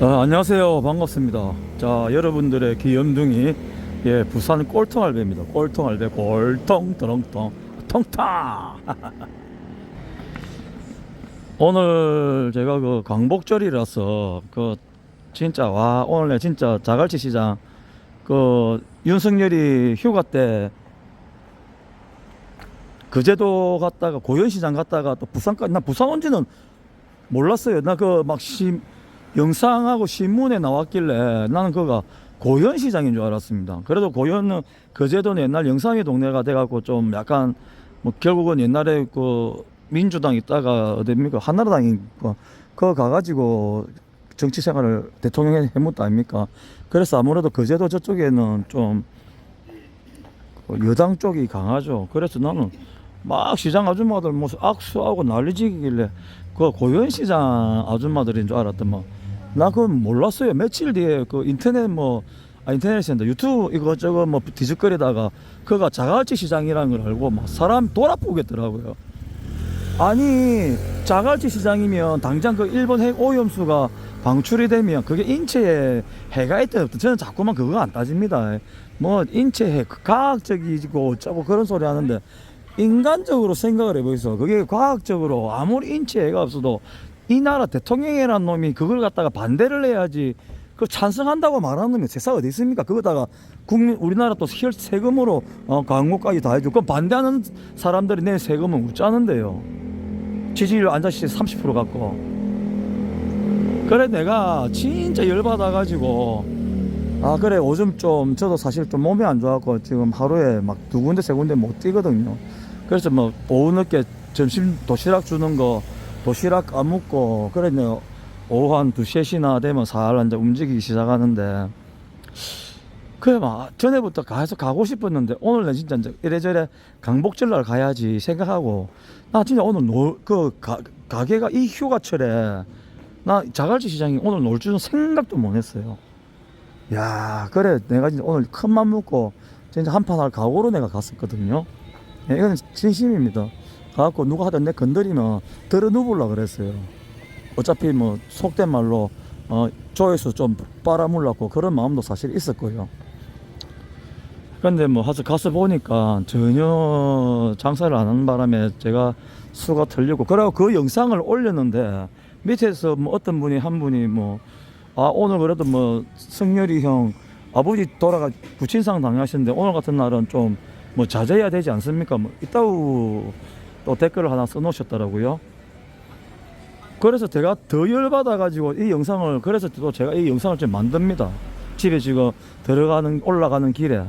아, 안녕하세요. 반갑습니다. 자, 여러분들의 귀염둥이, 예, 부산 꼴통알배입니다. 꼴통알배, 꼴통, 드렁통, 통탕! 오늘 제가 그 광복절이라서, 그, 진짜, 와, 오늘 내 진짜 자갈치 시장, 그, 윤석열이 휴가 때, 그제도 갔다가, 고현시장 갔다가 또 부산까지, 나 부산 온 지는 몰랐어요. 나 그 막 심, 영상하고 신문에 나왔길래 나는 그가 고현시장인 줄 알았습니다. 그래도 고현은 그제도는 옛날 영상의 동네가 돼갖고 좀 약간 뭐 결국은 옛날에 그 민주당 있다가 어딥니까 한나라당이니까 그거 가가지고 정치 생활을 대통령 해묻다 아닙니까? 그래서 아무래도 그제도 저쪽에는 좀그 여당 쪽이 강하죠. 그래서 나는 막 시장 아줌마들 무슨 악수하고 난리지기길래 그 고현시장 아줌마들인 줄 알았더만 나 그건 몰랐어요. 며칠 뒤에 그 인터넷 뭐 아, 인터넷인데 유튜브 이거저거 뭐 뒤적거리다가 그가 자갈치 시장이라는 걸 알고 막 사람 돌아보겠더라고요. 아니 자갈치 시장이면 당장 그 일본 핵 오염수가 방출이 되면 그게 인체에 해가 있든 없든 저는 자꾸만 그거 안 따집니다. 뭐 인체 해 과학적이고 어쩌고 그런 소리 하는데 인간적으로 생각을 해보이소. 그게 과학적으로 아무리 인체 해가 없어도 이 나라 대통령이라는 놈이 그걸 갖다가 반대를 해야지 그 찬성한다고 말하는 놈이 세상 어디 있습니까? 그거다가 국민 우리나라 또혈 세금으로 어, 광고까지 다 해주고 그 반대하는 사람들이 내 세금은 웃자는데요. 지지율 앉아시 30% 갖고 그래 내가 진짜 열받아가지고 아 그래 요즘 좀 저도 사실 좀 몸이 안 좋아갖고 지금 하루에 막 두 군데 세 군데 못 뛰거든요 그래서 뭐 오후 늦게 점심 도시락 주는 거 도시락 안 그래 내 오후 한 2시 3시나 되면 살 이제 움직이기 시작하는데 그래 막 전에부터 가서 가고 싶었는데 오늘 내 진짜 이제 이래저래 강복절 날 가야지 생각하고 나 진짜 오늘 놀 그 가게가 이 휴가철에 나 자갈치 시장이 오늘 놀 줄은 생각도 못 했어요. 야, 그래. 내가 진짜 오늘 큰 맘 먹고 진짜 한판 할 각오로 내가 갔었거든요. 예, 이건 진심입니다. 가갖고 누가 하던 내 건드리면 들어 누불라 그랬어요. 어차피 뭐 속된 말로 어, 조회수 좀 빨아물라고 그런 마음도 사실 있었고요. 근데 뭐 가서 가서 보니까 전혀 장사를 안 하는 바람에 제가 수가 틀리고 그래고 그 영상을 올렸는데 밑에서 뭐 어떤 분이 한 분이 뭐 아 오늘 그래도 뭐 성렬이 형 아버지 돌아가 부친상 당하셨는데 오늘 같은 날은 좀 뭐 자제해야 되지 않습니까? 뭐 이따우 또 댓글을 하나 써놓으셨더라고요. 그래서 제가 더 열받아 가지고 이 영상을 그래서 또 제가 이 영상을 좀 만듭니다. 집에 지금 들어가는 올라가는 길에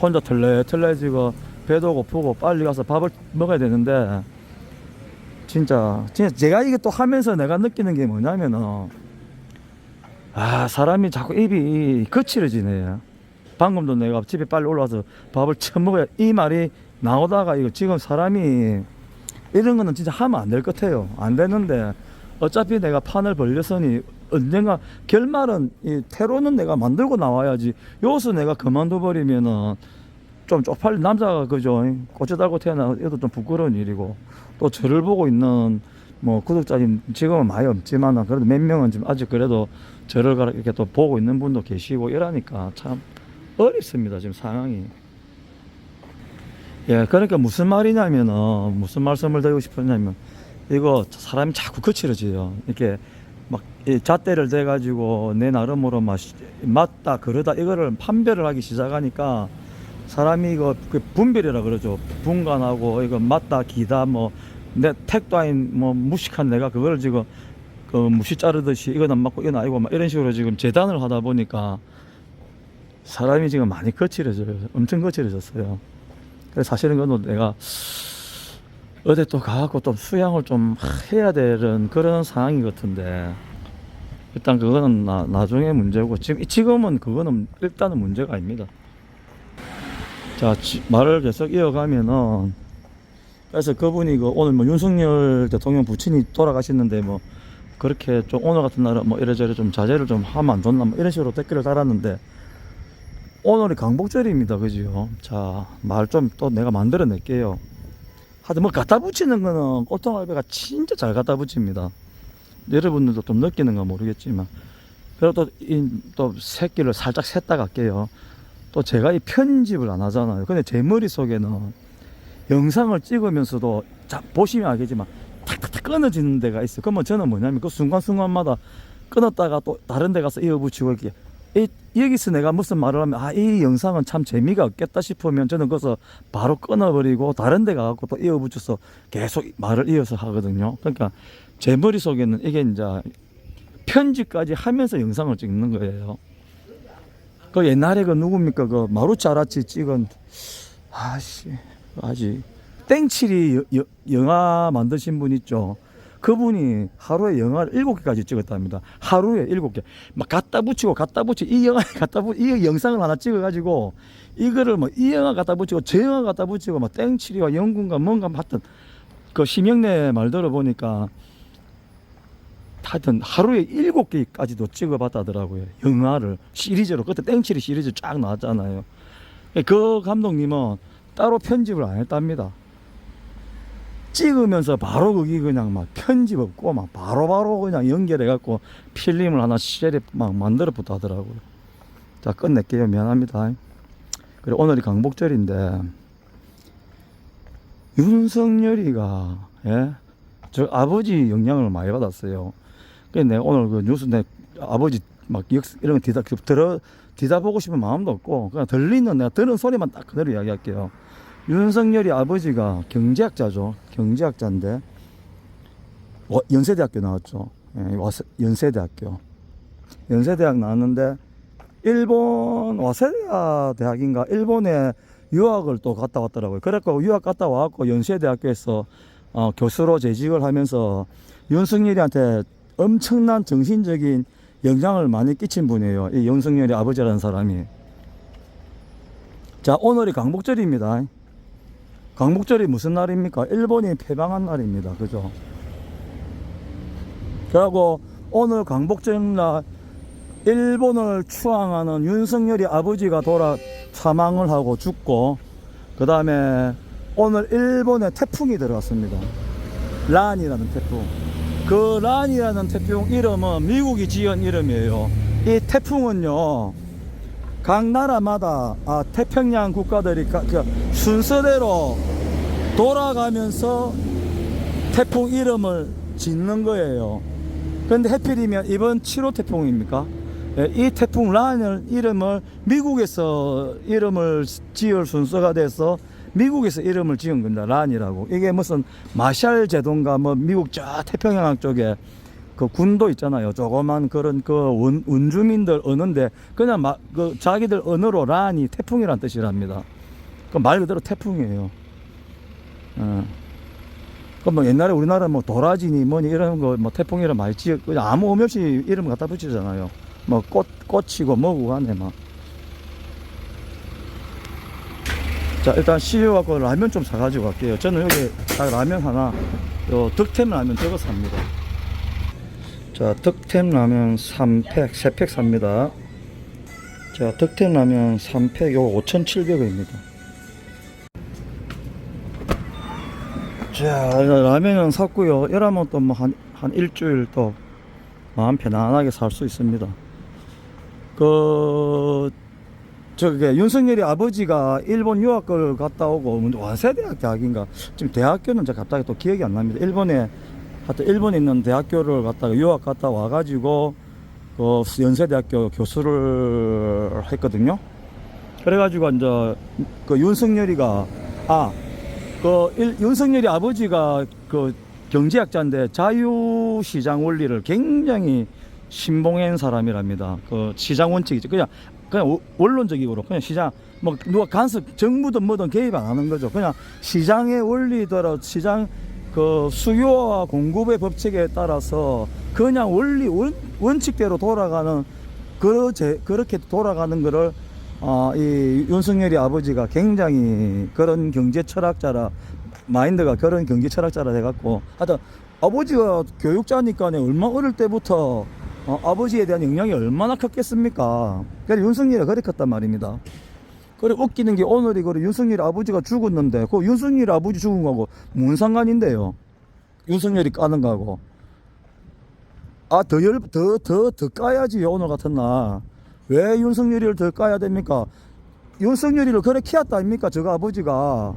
혼자 털레털레 지금 배도 고프고 빨리 가서 밥을 먹어야 되는데 진짜 진짜 제가 이게 또 하면서 내가 느끼는 게 뭐냐면은 아 사람이 자꾸 입이 거칠어지네 방금도 내가 집에 빨리 올라와서 밥을 처음 먹어야 이 말이 나오다가 이거 지금 사람이 이런 거는 진짜 하면 안 될 것 같아요. 안 되는데 어차피 내가 판을 벌렸으니 언젠가 결말은 이 테러는 내가 만들고 나와야지. 여기서 내가 그만둬 버리면은 좀 쪽팔린 남자가 그죠? 꽃에 달고 태어나 이것도 좀 부끄러운 일이고 또 저를 보고 있는 뭐 구독자님 지금은 많이 없지만 그래도 몇 명은 지금 아직 그래도 저를 가- 이렇게 또 보고 있는 분도 계시고 이러니까 참 어렵습니다 지금 상황이 예 그러니까 무슨 말이냐면은 무슨 말씀을 드리고 싶었냐면 이거 사람이 자꾸 거칠어져요 이렇게 막이 잣대를 대 가지고 내 나름으로 막 시- 맞다 그러다 이거를 판별을 하기 시작하니까 사람이 이거 그 분별이라 그러죠. 분간하고 이거 맞다 기다 뭐 내 택도 아닌 뭐 무식한 내가 그걸 지금 그 무시 자르듯이 이건 안 맞고 이건 아니고 막 이런 식으로 지금 재단을 하다 보니까 사람이 지금 많이 거칠어져요. 엄청 거칠어졌어요. 사실은 그건 내가 어디 또 가갖고 좀 수양을 좀 해야 되는 그런 상황이 같은데 일단 그거는 나, 나중에 문제고 지금 지금은 그거는 일단은 문제가 아닙니다. 자 지- 말을 계속 이어가면은 그래서 그분이 그 오늘 뭐 윤석열 대통령 부친이 돌아가셨는데 뭐 그렇게 좀 오늘 같은 날은 뭐 이래저래 좀 자제를 좀 하면 안 좋나 뭐 이런 식으로 댓글을 달았는데 오늘이 강복절입니다 그지요 자말 좀 또 내가 만들어낼게요 하여튼 뭐 갖다 붙이는 거는 꽃동알배가 진짜 잘 갖다 붙입니다 여러분들도 좀 느끼는가 모르겠지만 그리고 또, 이, 또 새끼를 살짝 샜다 갈게요. 또 제가 이 편집을 안 하잖아요. 근데 제 머릿속에는 영상을 찍으면서도 자, 보시면 알겠지만 탁탁탁 끊어지는 데가 있어요. 그러면 저는 뭐냐면 그 순간순간마다 끊었다가 또 다른 데 가서 이어붙이고 이렇게 이, 여기서 내가 무슨 말을 하면 아 이 영상은 참 재미가 없겠다 싶으면 저는 거기서 바로 끊어버리고 다른 데 가갖고 또 이어붙여서 계속 말을 이어서 하거든요. 그러니까 제 머릿속에는 이게 이제 편집까지 하면서 영상을 찍는 거예요. 그 옛날에 그 누굽니까 그 마루치 아라치 찍은 아씨 아지 땡칠이 여- 여- 영화 만드신 분 있죠. 그분이 하루에 영화를 일곱 개까지 찍었답니다. 하루에 일곱 개. 막 갖다 붙이고 갖다 붙이고 이 영화에 갖다 붙, 이 영상을 하나 찍어가지고 이거를 뭐 이 영화 갖다 붙이고 저 영화 갖다 붙이고 막 땡칠이와 영군가 뭔가 하여튼 그 심영래 말 들어보니까 하여튼 하루에 일곱 개까지도 찍어봤다더라고요. 영화를 시리즈로 그때 땡칠이 시리즈 쫙 나왔잖아요. 그 감독님은 따로 편집을 안 했답니다. 찍으면서 바로 거기 그냥 막 편집 없고 막 바로 바로 그냥 연결해갖고 필름을 하나 시절에 막 만들어부터 하더라고요. 자, 끝낼게요. 미안합니다. 그리고 오늘이 강복절인데, 윤석열이가, 예? 저 아버지 영향을 많이 받았어요. 그래서 내가 오늘 그 뉴스 내 아버지 막 역, 이런 거 뒤다, 들어, 뒤다 보고 싶은 마음도 없고, 그냥 들리는 내가 들은 소리만 딱 그대로 이야기할게요. 윤석열이 아버지가 경제학자죠. 경제학자인데 와- 연세대학교 나왔죠. 예, 연세대학교. 연세대학 나왔는데 일본 와세다 대학인가 일본에 유학을 또 갔다 왔더라고요. 그래갖고 유학 갔다 와갖고 연세대학교에서 어, 교수로 재직을 하면서 윤석열이한테 엄청난 정신적인 영향을 많이 끼친 분이에요. 이 윤석열이 아버지라는 사람이. 자, 오늘이 강복절입니다. 강복절이 무슨 날입니까? 일본이 패방한 날입니다. 그죠? 그리고 오늘 강복절 날 일본을 추앙하는 윤석열이 아버지가 돌아 사망을 하고 죽고 그 다음에 오늘 일본에 태풍이 들어왔습니다. 란이라는 태풍. 그 란이라는 태풍 이름은 미국이 지은 이름이에요. 이 태풍은요. 각 나라마다 아, 태평양 국가들이 가- 그 순서대로 돌아가면서 태풍 이름을 짓는 거예요. 그런데 해필이면 이번 7호 태풍입니까? 예, 이 태풍 란을 이름을 미국에서 이름을 지을 순서가 돼서 미국에서 이름을 지은 겁니다. 란이라고. 이게 무슨 마샬 제도인가 뭐 미국 저 태평양 쪽에 그 군도 있잖아요. 조그만 그런 그 원, 원주민들 언어인데 그냥 막 그 자기들 언어로 란이 태풍이란 뜻이랍니다. 그 말 그대로 태풍이에요. 어. 그뭐 옛날에 우리나라 뭐 도라지니 뭐니 이런 거 뭐 태풍 이름 많이 지어 그냥 아무 의미 없이 이름 갖다 붙이잖아요. 뭐 꽃 꽃이고 뭐고 하네 막. 자 일단 시유 갖고 라면 좀 사가지고 갈게요. 저는 여기 딱 라면 하나 요 득템 라면 저거 삽니다. 자 득템 라면 3팩 3팩 삽니다. 자 득템 라면 3팩 요거 5,700원입니다. 자, 라면은 샀고요. 이러면 또 뭐 한, 한 일주일 또 마음 편안하게 살 수 있습니다. 그, 저게 윤석열이 아버지가 일본 유학을 갔다 오고, 뭐 와세대학 대학인가? 지금 대학교는 제가 갑자기 또 기억이 안 납니다. 일본에, 하여튼 일본에 있는 대학교를 갔다가 유학 갔다 와가지고, 그 연세대학교 교수를 했거든요. 그래가지고 이제 그 윤석열이가, 아, 그 일- 윤석열이 아버지가 그 경제학자인데 자유시장 원리를 굉장히 신봉한 사람이랍니다. 그 시장 원칙이죠. 그냥 그냥 워- 원론적으로 그냥 시장 뭐 누가 간섭 정부든 뭐든 개입 안 하는 거죠. 그냥 시장의 원리대로 시장 그 수요와 공급의 법칙에 따라서 그냥 원리 원, 원칙대로 돌아가는 그 제, 그렇게 돌아가는 거를 어, 이 윤석열이 아버지가 굉장히 그런 경제 철학자라 마인드가 그런 경제 철학자라 해갖고 하여튼 아버지가 교육자니까 얼마 어릴 때부터 어, 아버지에 대한 영향이 얼마나 컸겠습니까? 그래서 윤석열이 그래 컸단 말입니다. 그래 웃기는 게 오늘이 그래 윤석열이 아버지가 죽었는데 그 윤석열이 아버지 죽은 거하고 뭔 상관인데요? 윤석열이 까는 거하고 아 더 열 더 더 더 까야지 오늘 같은 날 왜 윤석열이를 더 까야 됩니까? 윤석열이를 그래 키웠다 아닙니까? 저거 아버지가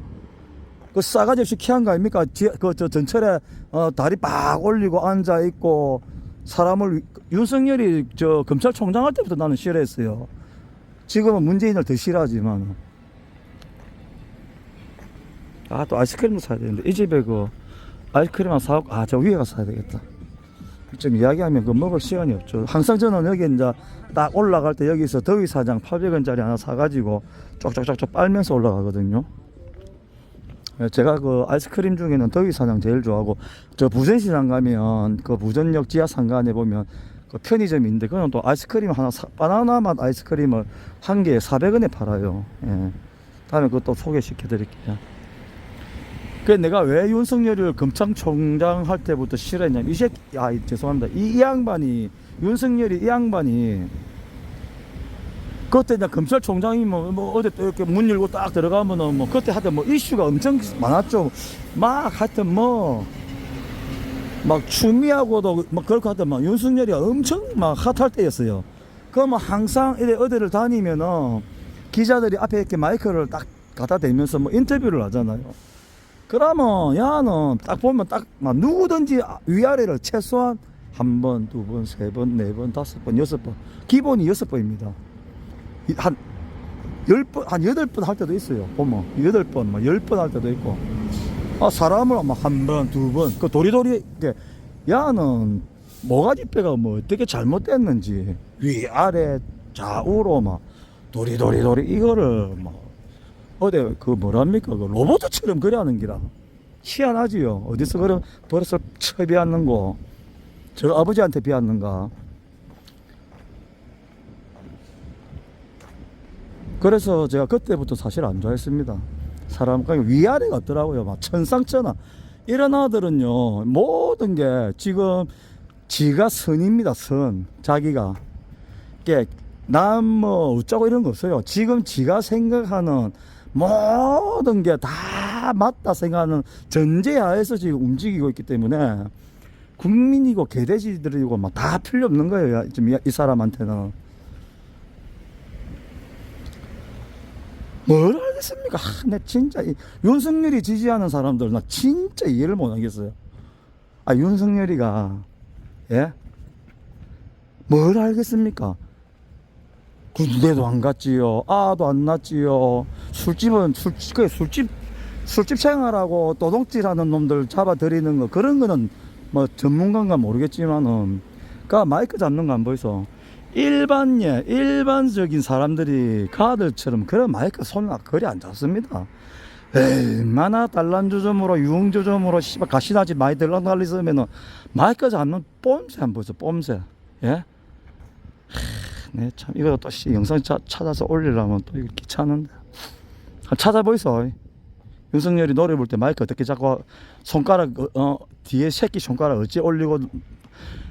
그 싸가지 없이 키한 거 아닙니까? 그 저 전철에 어, 다리 빡 올리고 앉아 있고 사람을 위- 윤석열이 저 검찰총장 할 때부터 나는 싫어했어요. 지금은 문재인을 더 싫어하지만 아 또 아이스크림도 사야 되는데 이 집에 그 아이스크림 하나 사고 아 저 위에 가서 사야 되겠다. 좀 이야기하면 그 먹을 시간이 없죠. 항상 저는 여기 이제 딱 올라갈 때 여기서 더위 사장 800원짜리 하나 사가지고 쪽쪽쪽쪽 빨면서 올라가거든요. 예, 제가 그 아이스크림 중에는 더위 사장 제일 좋아하고 저 부전시장 가면 그 부전역 지하 상가에 보면 그 편의점이 있는데 그건 또 아이스크림 하나 사, 바나나 맛 아이스크림을 한 개에 400원에 팔아요. 예. 다음에 그것도 소개시켜 드릴게요. 그 내가 왜 윤석열을 검찰총장 할 때부터 싫어했냐면 이 새끼 아 죄송합니다 이, 이 양반이 윤석열이 이 양반이 그때 이제 검찰총장이 뭐, 뭐 어디 또 이렇게 문 열고 딱 들어가면은 뭐 그때 하여튼 뭐 이슈가 엄청 많았죠 막 하여튼 뭐 막 추미하고도 막 그렇고 하여튼 막 윤석열이 엄청 막 핫할 때였어요 그러면 항상 이래 어디를 다니면은 기자들이 앞에 이렇게 마이크를 딱 갖다 대면서 뭐 인터뷰를 하잖아요 그러면 야는 딱 보면 딱 막 누구든지 위아래를 최소한 한 번, 두 번, 세 번, 네 번, 다섯 번, 여섯 번 기본이 여섯 번입니다. 이- 한열 번, 한 여덟 번 할 때도 있어요. 보면 여덟 번, 막 열 번 할 때도 있고. 아 사람을 막한 번, 두 번, 그 도리도리 이게 야는 모가지 뼈가 뭐 어떻게 잘못됐는지 위 아래 좌우로 막 도리도리도리 이거를 막 어디 그 뭐랍니까? 그 로봇처럼 그래 하는 기라. 희한하지요. 어디서 그런 버릇을 처 비았는고. 저 아버지한테 비았는가. 그래서 제가 그때부터 사실 안 좋아했습니다 사람 그냥 위아래가 없더라고요 막 천상천하 이런 아들은요 모든 게 지금 지가 선입니다 선 자기가 이게 남뭐 어쩌고 이런 거 없어요. 지금 지가 생각하는 모든 게 다 맞다 생각하는 전제하에서 지금 움직이고 있기 때문에 국민이고 개돼지들이고 막 다 필요 없는 거예요. 야, 지금 이, 이 사람한테는. 뭘 알겠습니까? 아, 내 진짜 이 윤석열이 지지하는 사람들 나 진짜 이해를 못 하겠어요. 아 윤석열이가 예? 뭘 알겠습니까? 군대도 안 갔지요. 아도 안 났지요. 술집은 술, 그 술집, 술집 생활하고 도둑질하는 놈들 잡아들이는 거, 그런 거는 뭐 전문가인가 모르겠지만은, 그 마이크 잡는 거 안 보이소. 일반, 예, 일반적인 사람들이 가들처럼 그런 마이크 손을 거리 안 잡습니다. 얼마나 단란조점으로, 유흥조점으로, 씨발, 가시나지 많이 들락날리으면은 마이크 잡는 뽐새 안 보이소, 뽐새. 예? 네, 참 이거 또 씨, 영상 차, 찾아서 올리려면 또 이거 귀찮은데. 찾아보이소. 윤석열이 노래 볼때 마이크 어떻게 잡고 손가락 어, 어, 뒤에 새끼 손가락 어찌 올리고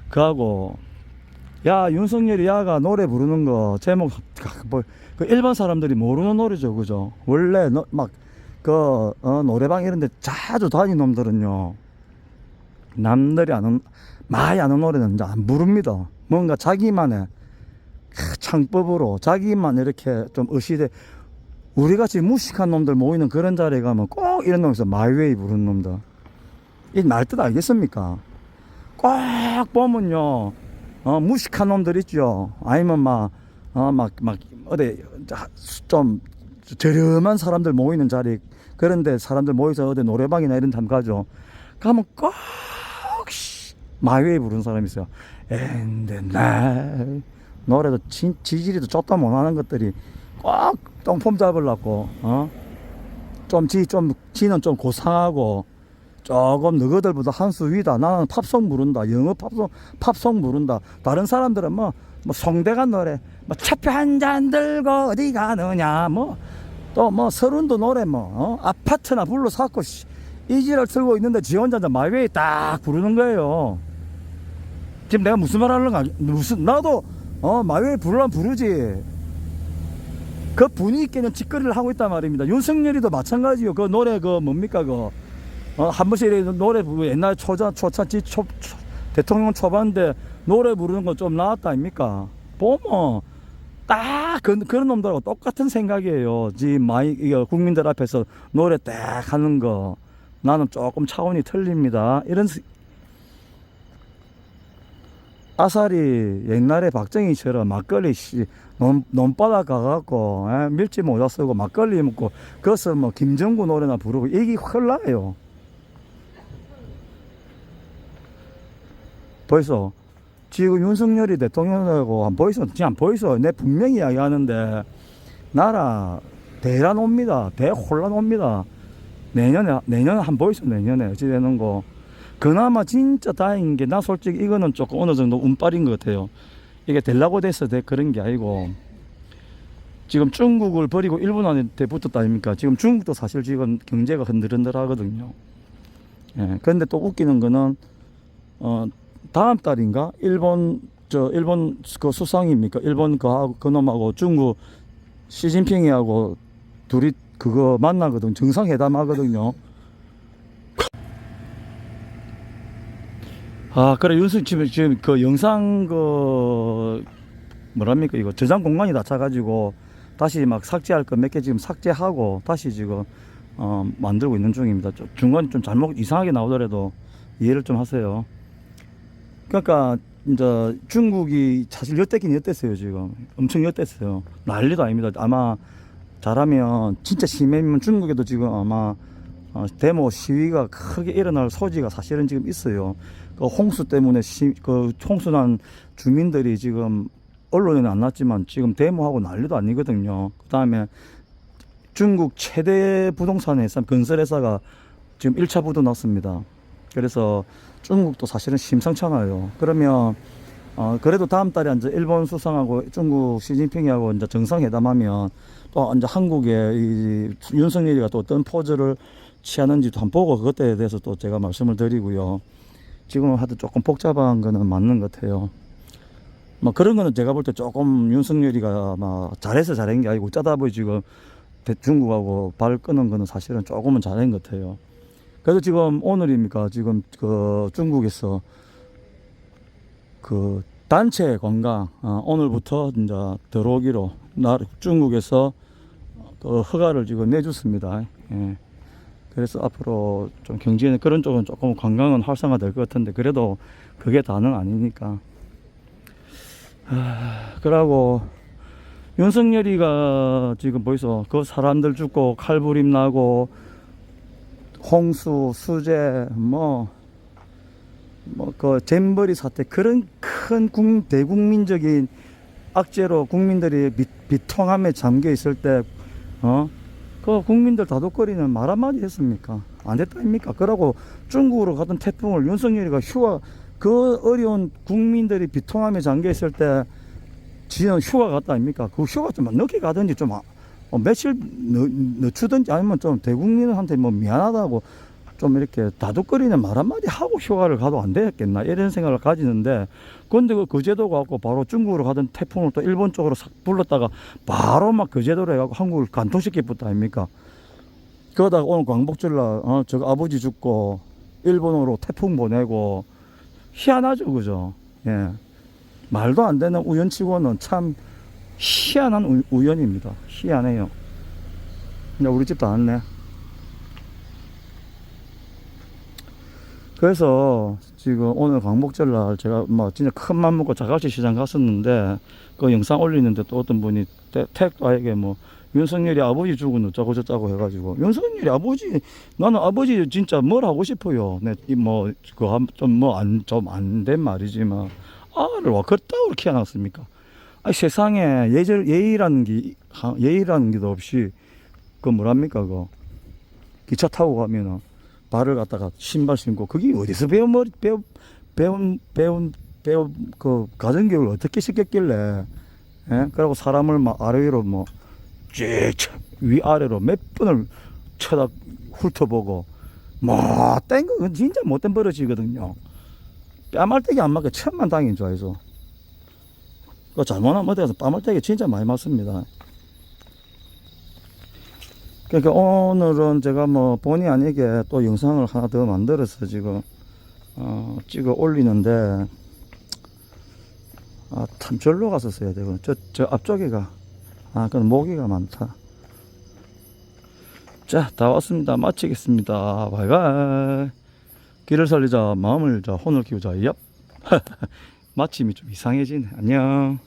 그하고 야 윤석열이 야가 노래 부르는 거 제목 뭐, 그 일반 사람들이 모르는 노래죠 그죠? 원래 막그 어, 노래방 이런 데 자주 다니는 놈들은요 남들이 아는 많이 아는 노래는 안 부릅니다. 뭔가 자기만의 그 창법으로 자기만 이렇게 좀 의시돼 우리 같이 무식한 놈들 모이는 그런 자리에 가면 꼭 이런 놈에서 마이웨이 부르는 놈들. 이말뜻 알겠습니까? 꼭 보면요 어, 무식한 놈들 있죠 아니면 막 어, 막, 막, 어디, 자, 좀, 저렴한 사람들 모이는 자리, 그런데 사람들 모여서 어디 노래방이나 이런 데 가죠. 가면 꼭, 씨, 마이웨이 부르는 사람이 있어요. The night. 노래도 진, 지지리도 쫓다 못하는 것들이 꼭 똥폼 잡으려고, 어? 좀 지, 좀, 지는 좀 고상하고, 조금 너희들보다 한 수 위다. 나는 팝송 부른다. 영어 팝송, 팝송 부른다. 다른 사람들은 뭐, 뭐, 송대관 노래, 뭐, 차표 한 잔 들고 어디 가느냐, 뭐, 또 뭐, 서른도 노래 뭐, 어? 아파트나 불러 씨, 이지를 틀고 있는데 지 혼자 마이웨이 딱 부르는 거예요. 지금 내가 무슨 말 하려는가, 무슨, 나도, 어, 마이웨이 부르면 부르지. 그 분위기 있게는 짓거리를 하고 있단 말입니다. 윤석열이도 마찬가지요. 그 노래 그 뭡니까 그 어, 한 번씩 이래 노래 부르고 옛날 초자 초창지 초, 초- 대통령 초반인데 노래 부르는 거 좀 나았다 아닙니까? 보면 딱 그, 그런 놈들하고 똑같은 생각이에요. 지 마이 이거 국민들 앞에서 노래 딱 하는 거 나는 조금 차원이 틀립니다. 이런 스- 아사리 옛날에 박정희처럼 막걸리 씨 논, 논바닥 가갖고 에, 밀짚 모자 쓰고 막걸리 먹고 그것을 뭐 김정구 노래나 부르고 이게 흘러요. 벌써 지금 윤석열이 대통령하고 안 보이소? 지금 안 보이소? 내 분명히 이야기하는데 나라 대란 옵니다. 대혼란 옵니다. 내년에 내년에 한 보이소? 내년에 어찌 되는 거. 그나마 진짜 다행인 게 나 솔직히 이거는 조금 어느 정도 운빨인 것 같아요. 이게 될라고 돼서 돼 그런 게 아니고 지금 중국을 버리고 일본한테 붙었다 아닙니까? 지금 중국도 사실 지금 경제가 흔들흔들 하거든요. 예. 근데 또 웃기는 거는 어 다음 달인가 일본 저 일본 그 수상입니까? 일본 그하고 그놈하고 중국 시진핑이하고 둘이 그거 만나거든 정상회담 하거든요. 아 그래 윤석 지금 지금 그 영상 그 뭐랍니까 이거 저장 공간이 다 차가지고 다시 막 삭제할 거 몇 개 지금 삭제하고 다시 지금 어 만들고 있는 중입니다. 좀 중간에 좀 잘못 이상하게 나오더라도 이해를 좀 하세요. 그러니까 이제 중국이 사실 엿대긴 엿댔어요 지금. 엄청 엿댔어요. 난리도 아닙니다. 아마 잘하면 진짜 심해면 중국에도 지금 아마 어, 데모 시위가 크게 일어날 소지가 사실은 지금 있어요. 그 홍수 때문에 시, 그 홍수난 주민들이 지금 언론에는 안 났지만 지금 데모하고 난리도 아니거든요. 그 다음에 중국 최대 부동산 회사 건설 회사가 지금 1차 부도 났습니다. 그래서 중국도 사실은 심상치 않아요. 그러면 어 그래도 다음 달에 이제 일본 수상하고 중국 시진핑이하고 이제 정상회담하면 또 이제 한국의 이 윤석열이가 또 어떤 포즈를 취하는지도 한번 보고 그것에 대해서 또 제가 말씀을 드리고요. 지금 하여튼 조금 복잡한 거는 맞는 것 같아요. 뭐 그런 거는 제가 볼 때 조금 윤석열이가 막 잘해서 잘한 게 아니고 짜다 보이 지금 대- 중국하고 발 끄는 거는 사실은 조금은 잘한 것 같아요. 그래서 지금 오늘입니까? 지금 그 중국에서 그 단체 관광 어, 오늘부터 이제 들어오기로 나 중국에서 그 허가를 지금 내줬습니다. 예. 그래서 앞으로 좀 경제는 그런 쪽은 조금 관광은 활성화될 것 같은데 그래도 그게 다는 아니니까. 아, 그러고 윤석열이가 지금 벌써 그 사람들 죽고 칼부림 나고 홍수, 수재, 뭐, 뭐, 그, 잼버리 사태, 그런 큰 국, 대국민적인 악재로 국민들이 비, 비통함에 잠겨 있을 때, 어? 그 국민들 다독거리는 말 한마디 했습니까? 안 됐다 아닙니까? 그러고 중국으로 가던 태풍을 윤석열이가 휴가, 그 어려운 국민들이 비통함에 잠겨 있을 때, 지는 휴가 갔다 아닙니까? 그 휴가 좀 늦게 가든지 좀 아- 어, 며칠 늦, 늦추든지 아니면 좀 대국민한테 뭐 미안하다고 좀 이렇게 다독거리는 말 한마디 하고 휴가를 가도 안 되겠나? 이런 생각을 가지는데 근데 그, 그 제도가 갖고 바로 중국으로 가던 태풍을 또 일본 쪽으로 싹 불렀다가 바로 막그 제도로 해갖고 한국을 간통시켰다 아닙니까? 그러다가 오늘 광복절날 어, 저 아버지 죽고 일본으로 태풍 보내고 희한하죠 그죠? 예. 말도 안 되는 우연치고는 참 희한한 우, 우연입니다. 희한해요. 근데 우리 집도 안 왔네. 그래서 지금 오늘 광복절 날 제가 뭐 진짜 큰 맘 먹고 자갈치 시장 갔었는데 그 영상 올리는데 또 어떤 분이 태- 택도 아에게 뭐 윤석열이 아버지 죽은 어쩌고 저쩌고 해가지고 윤석열이 아버지 나는 아버지 진짜 뭘 하고 싶어요. 내뭐그좀뭐 안된 말이지만 아를 와 그따위로 키워놨습니까? 아 세상에 예절 예의라는 게 하- 예의라는 게도 없이 그 뭐랍니까 그 기차 타고 가면은 발을 갖다가 신발 신고 그게 어디서 배운 머리 배운 배운 배운 배운 그 가정교육을 어떻게 시켰길래 예? 그리고 사람을 막 아래로 뭐 쭉 위아래로 몇 번을 쳐다 훑어보고 못된 거 그건 진짜 못된 버릇이거든요. 뺨알때기 안 맞게 천만 당인 줄 알죠 그 잘못하면 어디 가서 뺨알때기 진짜 많이 맞습니다 그러니까 오늘은 제가 뭐 본의 아니게 또 영상을 하나 더 만들어서 지금 어, 찍어 올리는데 아, 참 절로 가서 써야 되구나. 저, 저 앞쪽에가. 아, 그건 모기가 많다. 자, 다 왔습니다. 마치겠습니다. 바이바이. 길을 살리자, 마음을 자, 혼을 키우자. 얍. 마침이 좀 이상해지네. 안녕.